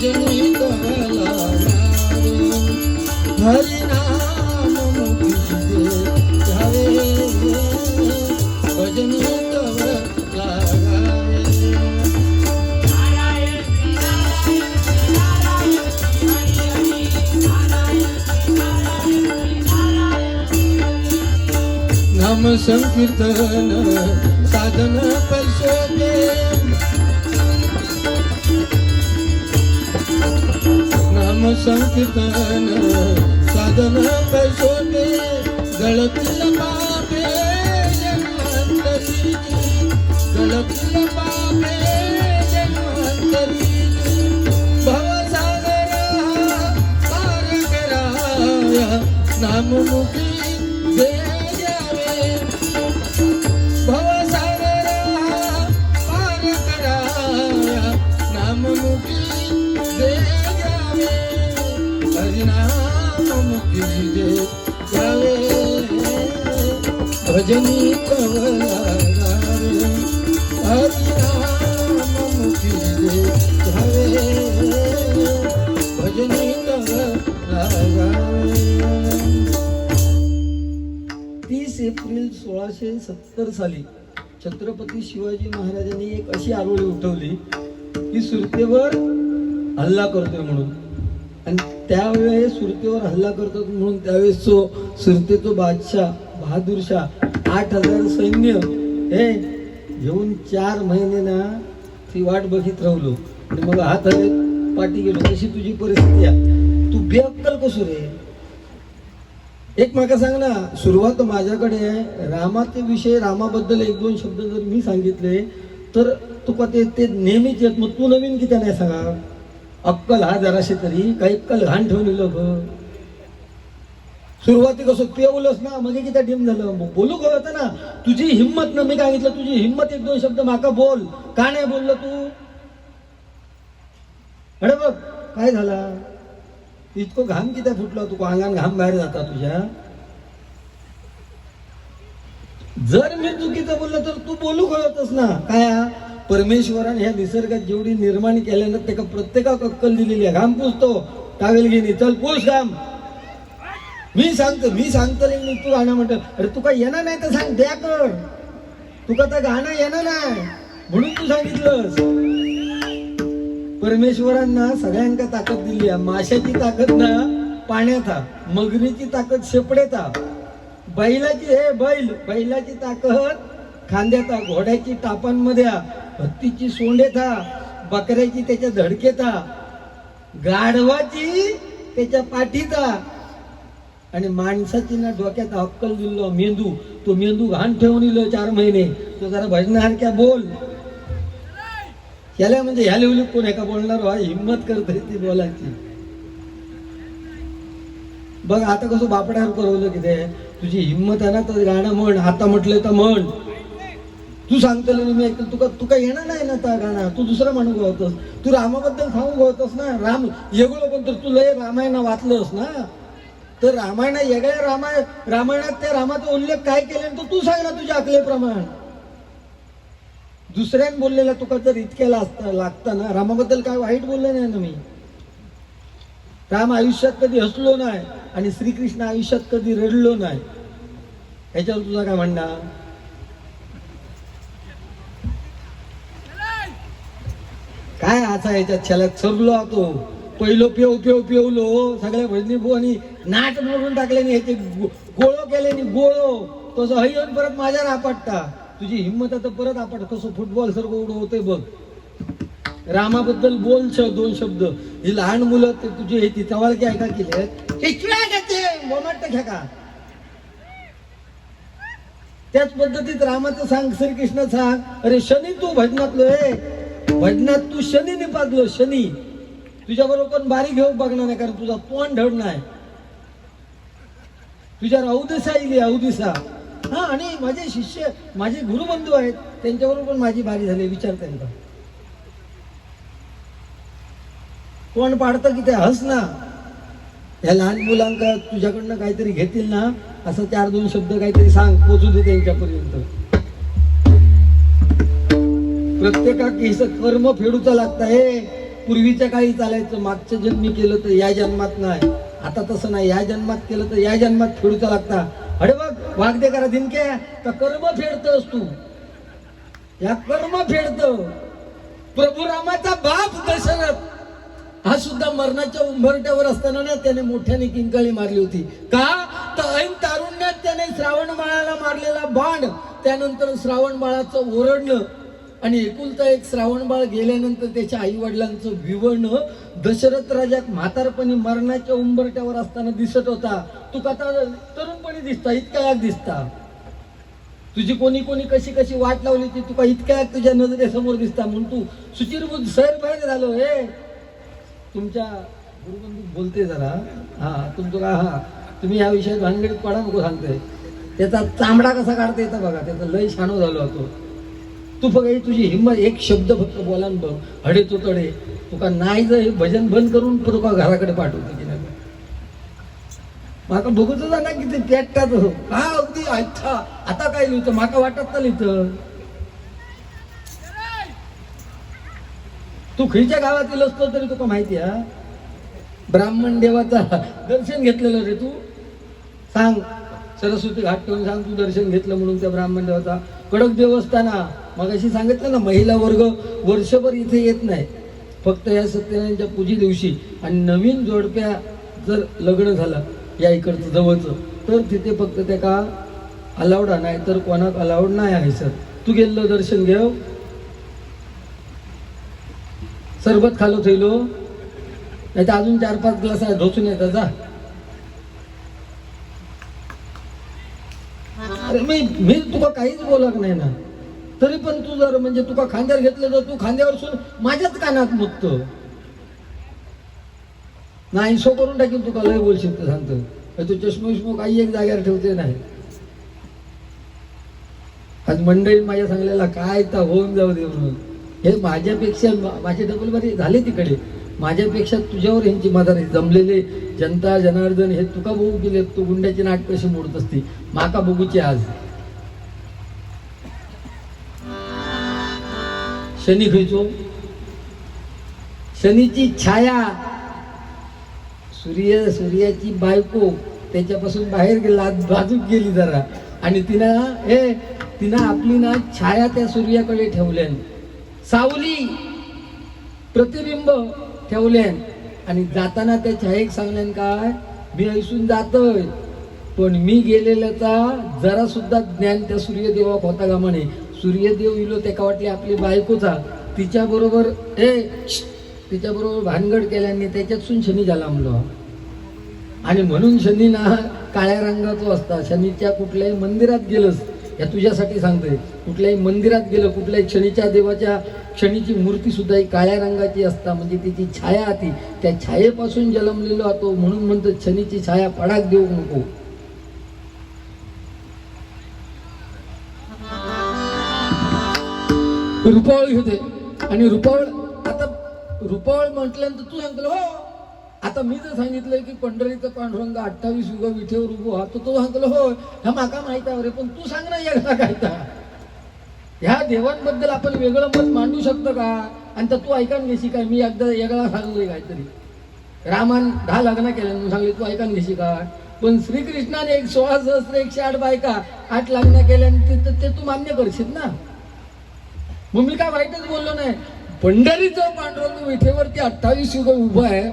भजनी कवला हरिनाम भजनी नाम संकीर्तन साधन पैसे संकीर्तन साधन पैसे दे गळतील पापे जन्मांतरीची गळतील भवसागर पार कराया नाममुखी भजनी कवला भजनी तीस एप्रिल सोळाशे सत्तर साली छत्रपती शिवाजी महाराजांनी एक अशी आरोळी उठवली की सुरतेवर हल्ला करतोय म्हणून. आणि त्यावेळेस सुरतेवर हल्ला करतात म्हणून त्यावेळेस तो सुरतेचा बादशाह बहादूरशाह आठ हजार सैन्य हे घेऊन चार महिने ना ती वाट बघित राहलो. आणि मग हात हवेत पाठी गेलो. तशी तुझी परिस्थिती आहे? तू बेअक्कल कसो रे? एक मला सांग ना. सुरुवात माझ्याकडे आहे. रामाचे विषय रामाबद्दल एक दोन शब्द जर मी सांगितले तर तुका ते नेहमीच येत. मग तू नवीन किती नाही सांगा? अक्कल हा जराशी तरी काही अक्कल घाण ठेवलेलं लोक सुरुवाती कसं पेवलंच ना मग किती डिम झालं. बोलू का होतं ना तुझी हिंमत ना मी सांगितलं तुझी हिंमत एक दोन शब्द माका बोल. का नाही बोललो तू? अरे बघ काय झाला? इतकं घाम किती फुटला तू अंगान घाम बाहेर जाता तुझ्या? जर मी चुकीचं बोललं तर तू बोलू कळतच ना. काय परमेश्वरान ह्या निसर्गात जेवढी निर्माण केल्यानं त्याका प्रत्येकाक अक्कल दिलेली आहे. घाम पुसतो. टावेल घेणे चल पुस घाम. मी सांगतो मी सांगतो मी तू गाणं म्हणतो. अरे तुका येणार नाही तर सांग द्या कर. तुका तर गाणं येणार नाही? म्हणून तू सांगितलंस. परमेश्वरांना सगळ्यांका ताकद दिली आहे. माशाची ताकद ना पाण्यात हा मगरीची ताकद शेपडेत हा. बैलाची हे बैल बैलाची ताकद खांद्याचा घोड्याची टापांमध्ये हत्तीची सोंडे था बकऱ्याची त्याच्या धडकेत गाढवाची त्याच्या पाठीत आणि माणसाची ना डोक्यात अक्कल दिलो मेंदू तो मेंदू घाण ठेवून दिलो चार महिने. तो जरा भजनासारख्या बोल. याला म्हणजे ह्या लेवली कोण एका बोलणार? हा हिंमत करते ती बोलायची. बघ आता कसं बापड्यावर करवलं की ते. तुझी हिंमत आहे ना तर गाणं म्हण आता म्हटलं तर म्हण. तू सांगतलं मी ऐकलं तुका तुका येणार नाही ना त्या गाणं तू दुसरं म्हणू होतस तू रामाबद्दल सांगू होतस ना? राम येगळं पण तर तू लय रामायण वाचलंस ना? तर रामायण येगळ्या रामायण रामायणात त्या रामाचा उल्लेख काय केले तर तू सांग ना तुझ्या अकलेप्रमाण दुसऱ्यान बोललेला तुका जर इतक्याला असता लागता ना रामाबद्दल काय वाईट बोलले नाही ना मी? राम आयुष्यात कधी हसलो नाही आणि श्रीकृष्ण आयुष्यात कधी रडलो नाही. याच्यावर तुझा काय म्हणणार? असा याच्या छलात सरलो होतो. पहिलो पेव पेव पेवलो. सगळ्या भजनी आणि नाट मोडून टाकले ह्याचे गोळो केले गोळो. तसं हय येऊन परत माझ्यावर आपटता तुझी हिंमत आता परत आपट कसं फुटबॉल सारखं उडं होते बघ. रामाबद्दल बोल श दोन शब्द. ही लहान मुलं ते तुझे हे ती तवाळकी ऐका केले हे चिळा घेते मोमाट घ्या का? त्याच पद्धतीत रामाचं सांग श्रीकृष्ण सांग. अरे शनी तू भजनातलो आहे भजनात तू शनी निपादलो शनी. तुझ्या बरोबर बारीक बारी घेऊ बघणार नाही कारण तुझा तोंड ढळ नाही. तुझ्या अवदिसा येईल अवदिसा हा आणि माझे शिष्य माझे गुरुबंधू आहेत त्यांच्याबरोबर पण माझी बारी झाली विचार त्यांचा कोण पाडतं की ते हस ना? या लहान मुलांका तुझ्याकडनं काहीतरी घेतील ना? असं चार दोन शब्द काहीतरी सांग पोचू दे त्यांच्यापर्यंत. प्रत्येका केस कर्म फेडूचा लागत हे. पूर्वीच्या काळी चालायचं मागच्या जन्मी केलं तर या जन्मात नाही. आता तसं नाही. या जन्मात केलं तर या जन्मात फेडूचा लागता. अरे बघ वागदे करा दिनके तर कर्म फेडतोस तू. या कर्म फेडत. प्रभू रामाचा बाप दशरथ. हा सुद्धा मरणाच्या उंबरट्यावर असताना ना त्याने मोठ्याने किंकाळी मारली होती. का? तर ऐन तारुण्यात त्याने श्रावण बाळाला मारलेला बाण. त्यानंतर श्रावण बाळाचं ओरडणं. आणि एकुलता एक श्रावण बाळ गेल्यानंतर त्याच्या आई वडिलांचं विवरण दशरथ राजा म्हातारपणी मरणाच्या उंबरट्यावर असताना दिसत होता. तू कथा तरुणपणी दिसता इतका याक दिसता. तुझी कोणी कोणी कशी कशी वाट लावली ती तुका इतक्या तुझ्या नजरेसमोर दिसता म्हणून तू सुचिरभूत सैर बाहेर झालो हे तुमच्या गुरुबंधू बोलते जरा. हा तुमचं का हा तुम्ही या विषयात भानगडीत पडा नको सांगते त्याचा चांबडा कसा काढता येतं बघा त्याचा लय छानो झालो होतो तू फक्त तुझी हिंमत एक शब्द फक्त बोला बघ. हडे तो तडे. तुका नाही जर भजन बंद करून तुका घराकडे पाठवतो की नाही. माका बघूच ना किती ते हो. हा अगदी अच्छा. आता काय लिहितं? माका वाटत ना लिहितं. तू खयच्या गावातील असतो तरी तुका माहिती आहे ब्राह्मण देवाचा दर्शन घेतलेलं रे तू. सांग. सरस्वती घाट ठेवून सांग तू दर्शन घेतलं म्हणून त्या ब्राह्मण देवाचा. कडक देवस्थाना मग अशी सांगितलं ना महिला वर्ग वर्षभर इथे येत नाही. फक्त या सत्यनारायणच्या पूजी दिवशी. आणि नवीन जोडप्या जर लग्न झालं या इकडचं जवळचं तर तिथे फक्त त्या का अलाउड नाही तर कोणाक अलाउड नाही आहे सर तू गेलं दर्शन घेव. सरबत खालो थैलो. नाही तर अजून चार पाच ग्लास आहे ढोसून येतात जा. अरे मी मी तुका काहीच बोलत नाही ना. तरी पण तू जर म्हणजे तुका खांद्यावर घेतलं तर तू खांद्यावरसून माझ्याच कानात मुक्त नाही सो करून टाकील तुका लय बोल शकतो सांगतो. तू चष्मा विष्मो काही एक जागेवर ठेवते नाही. आज मंडळी माझ्या सांगलेला काय तर होऊन जाऊ दे म्हणून. हे माझ्यापेक्षा माझे डबल बरे झाले तिकडे. माझ्यापेक्षा तुझ्यावर यांची मदार जमलेले जनता जनार्दन हे तुका बघू गेले तू गुंड्याची नाट कशी मोडत असते. माका बघूची आज. शनी खयचो शनीची छाया सूर्य सूर्याची बायको त्याच्यापासून बाहेर गेला बाजूक गेली जरा. आणि तिनं हे तिनं आपली ना छाया त्या सूर्याकडे ठेवल्यान. सावली प्रतिबिंब ठेवल्यान. आणि जाताना त्या छायेक सांगल्यान काय मी ऐसून जातोय पण मी गेलेल्याचा जरा सुद्धा ज्ञान त्या सूर्यदेवाक होता का म्हणे सूर्यदेव इलो त्याका वाटले आपली बायकोचा तिच्या बरोबर ए तिच्या बरोबर भानगड केल्याने त्याच्यातसून शनी झाला म्हणलो. आणि म्हणून शनी ना काळ्या रंगाचा असता. शनीच्या कुठल्याही मंदिरात गेलंस या तुझ्यासाठी सांगतोय. कुठल्याही मंदिरात गेलं कुठल्याही शनीच्या देवाच्या शनीची मूर्ती सुद्धा ही काळ्या रंगाची असता. म्हणजे तिची छाया ती. त्या छायेपासून जन्मलेलो होतो म्हणून म्हणतो शनीची छाया पडाक देऊ नको. रुपावळ होते. आणि रुपावळ आता रुपावळ म्हटल्यानंतर तू सांगतो हो. आता मी जर सांगितलंय की पंढरीचं पांडुरंग अठ्ठावीस युग विठेवर उभो हा तर तो सांगलो हो. ह्या माका माहीत आहे रे पण तू सांग ना एकदा काय ह्या देवांबद्दल आपण वेगळं मत मांडू शकतो का? आणि तर तू ऐकान घेशी काय मी एकदा वेगळा सांगलोय काहीतरी. रामान दहा लग्न केले सांगले तू ऐकान घेशी का? पण श्रीकृष्णाने एक सोळा सहस्त्र एकशे आठ बायका आठ लग्न केल्यानंतर ते तू मान्य करशील ना? मग मी काय वाईटच बोललो नाही. पंढरीचं पांडुरंग विठेवरती अठ्ठावीस युग उभं आहे.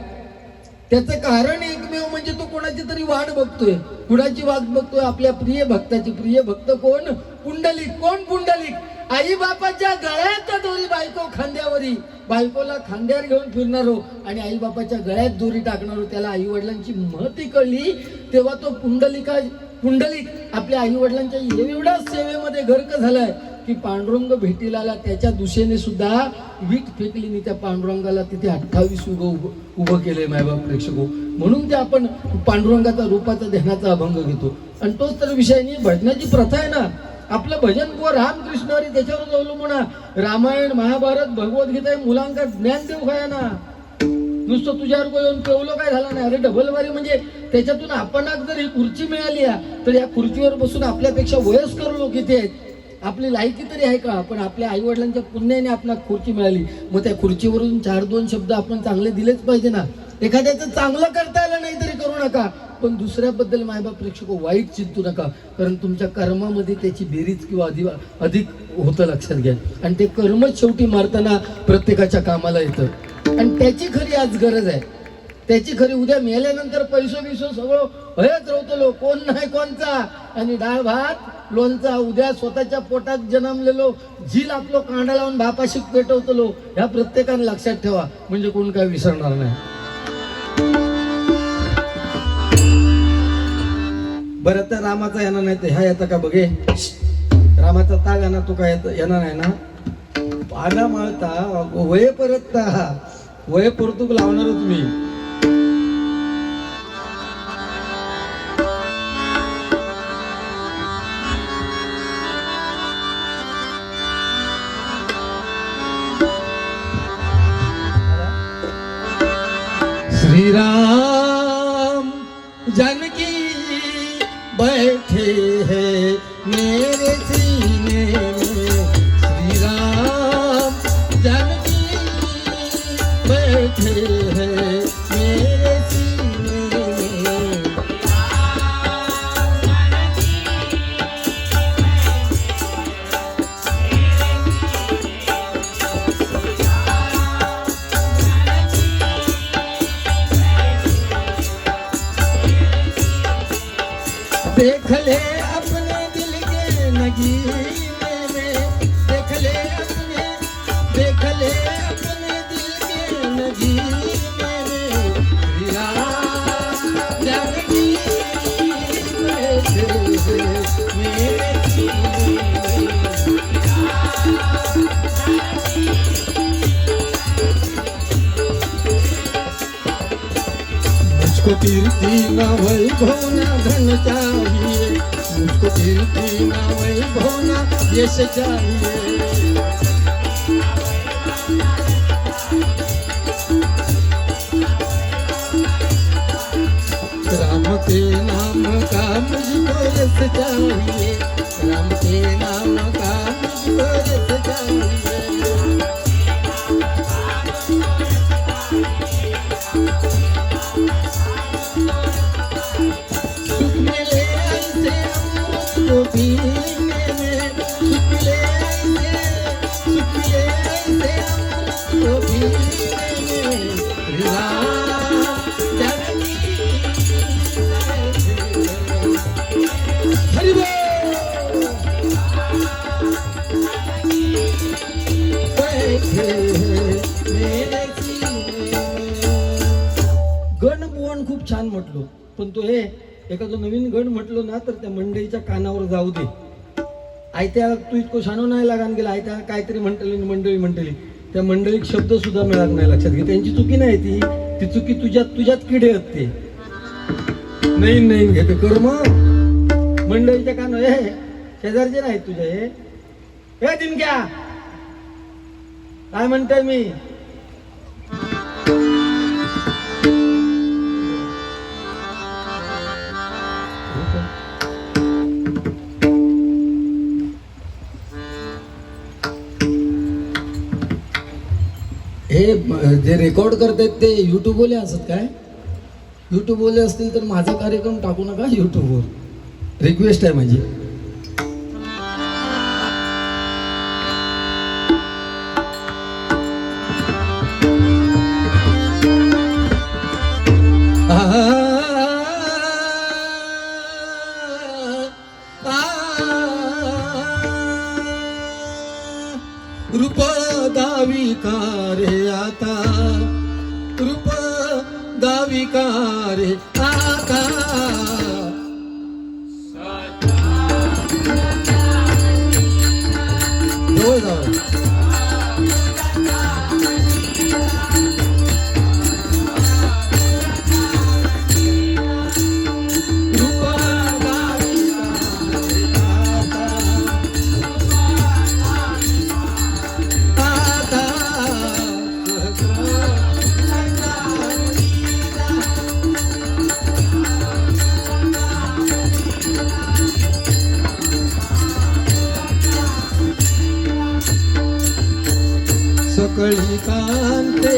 त्याचं कारण एकमेव म्हणजे तो कोणाची तरी वाट बघतोय. कुणाची वाट बघतोय? आपल्या प्रिय भक्ताची. प्रिय भक्त कोण? पुंडलिक. कोण पुंडलिक? आई बापाच्या गळ्यात दोरी बायको खांद्यावरी. बायकोला खांद्यावर घेऊन फिरणारो आणि आई बापाच्या गळ्यात दोरी टाकणारो. त्याला आई वडिलांची महती कळली. तेव्हा तो पुंडलिका पुंडलिक आपल्या आई वडिलांच्या एवढ्या सेवेमध्ये गर्क झालाय. की पांडुरंग भेटीला आला त्याच्या दिशेने सुद्धा वीट फेकली मी त्या पांडुरंगाला तिथे अठ्ठावीस युग उभं उभं केलंय मायबाप प्रेक्षको हो. म्हणून ते आपण पांडुरंगाचा रूपाचा ध्यानाचा अभंग घेतो. आणि तोच तर विषय नाही भजनाची प्रथा आहे ना. आपलं भजन को रामकृष्ण हरी त्याच्यावरच अवलंबून रामायण महाभारत भगवद्गीता हे मुलांका ज्ञान देऊ काय ना. नुसतं तुझ्यावर येऊन पेवलं काय झालं नाही. अरे डबलवारी म्हणजे त्याच्यातून आपणाक जर ही खुर्ची मिळाली तर या खुर्चीवर बसून आपल्यापेक्षा वयस्कर लोक इथे आहेत. आपली लायकी तरी आहे का? पण आपल्या आई वडिलांच्या पुण्याने आपल्याला खुर्ची मिळाली. मग त्या खुर्चीवरून चार दोन शब्द आपण चांगले दिलेच पाहिजे ना? एखाद्याचं चांगलं करता आलं नाही तरी करू नका. पण दुसऱ्याबद्दल मायबाप प्रेक्षक वाईट चिंतू नका. कारण तुमच्या कर्मामध्ये त्याची बेरीज किंवा अधिक अधिक होतं लक्षात घ्या. आणि ते कर्मच शेवटी मारताना प्रत्येकाच्या कामाला येतं. आणि त्याची खरी आज गरज आहे. त्याची खरी उद्या मेल्यानंतर पैसो बिसो सगळं हयच रवतलो. कोण नाही कोणचा? आणि डाळ भात लोणचा उद्या स्वतःच्या पोटात जन्मलेलो झील आपलो कांडा लावून बापाशी पेटवतलो ह्या प्रत्येकाने लक्षात ठेवा. म्हणजे कोण काय विसरणार नाही. बरं तर रामाचा येणार नाही तर ह्या येता का बघे? रामाचा ताग आणा तो काय येत- येणार नाही ना? पाना माळता वय परत वय परतूक लावणारच मी. श्रीराम जानकी बैठे हैं। देख ले अपने दिल के नगीने में। देख ले अपने देख ले अपने दिल के नगीने में। रिया जानकी बैठे मेरे मुझको कीर्ति न वैभव न धन चाहिए मुझको कीर्ति न वैभव न यश चाहिए राम के नाम का मुझको यश चाहिए राम के नाम म्हटलो. पण तो हे एखादं नवीन गण म्हटलो ना तर त्या मंडळीच्या कानावर जाऊ दे. आयत्या तू इतकं शानो नाही लागान गेला. आयत्या काहीतरी म्हणतली मंडळी म्हणतली. त्या मंडळीक शब्द सुद्धा मिळत नाही लक्षात घे त्यांची चुकी नाही ती. ती चुकी तुझ्यात तुझ्यात किडे आहेत ते. नाही नाही घेते मग. मंडळीच्या कान हे शेजारचे नाहीत तुझ्या हे. हे दिनक्या. काय म्हणताय मी? जे रेकॉर्ड करतात ते युट्यूबवाले असत काय? युट्यूबवाले असतील तर माझा कार्यक्रम टाकू नका युट्यूबवर रिक्वेस्ट आहे माझी. रूप दावी रे आता। रूप दावी ಕಾಂತೆ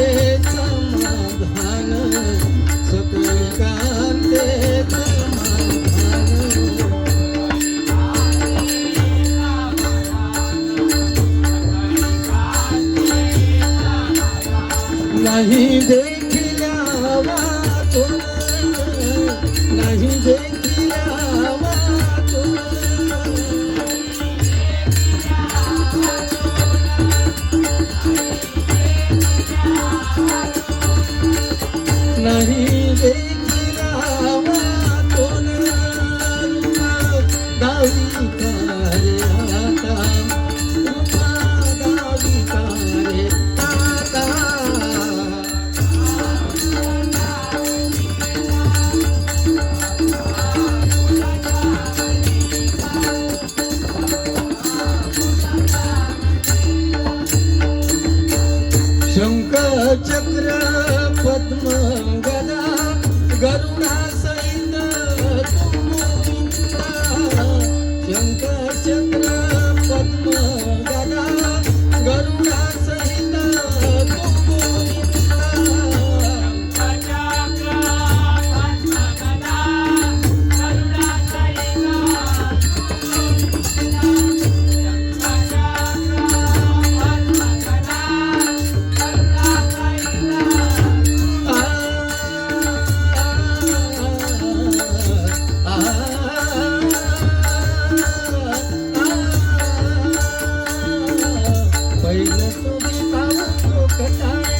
गरुडा पहिलं तुझे पाऊस कटाळे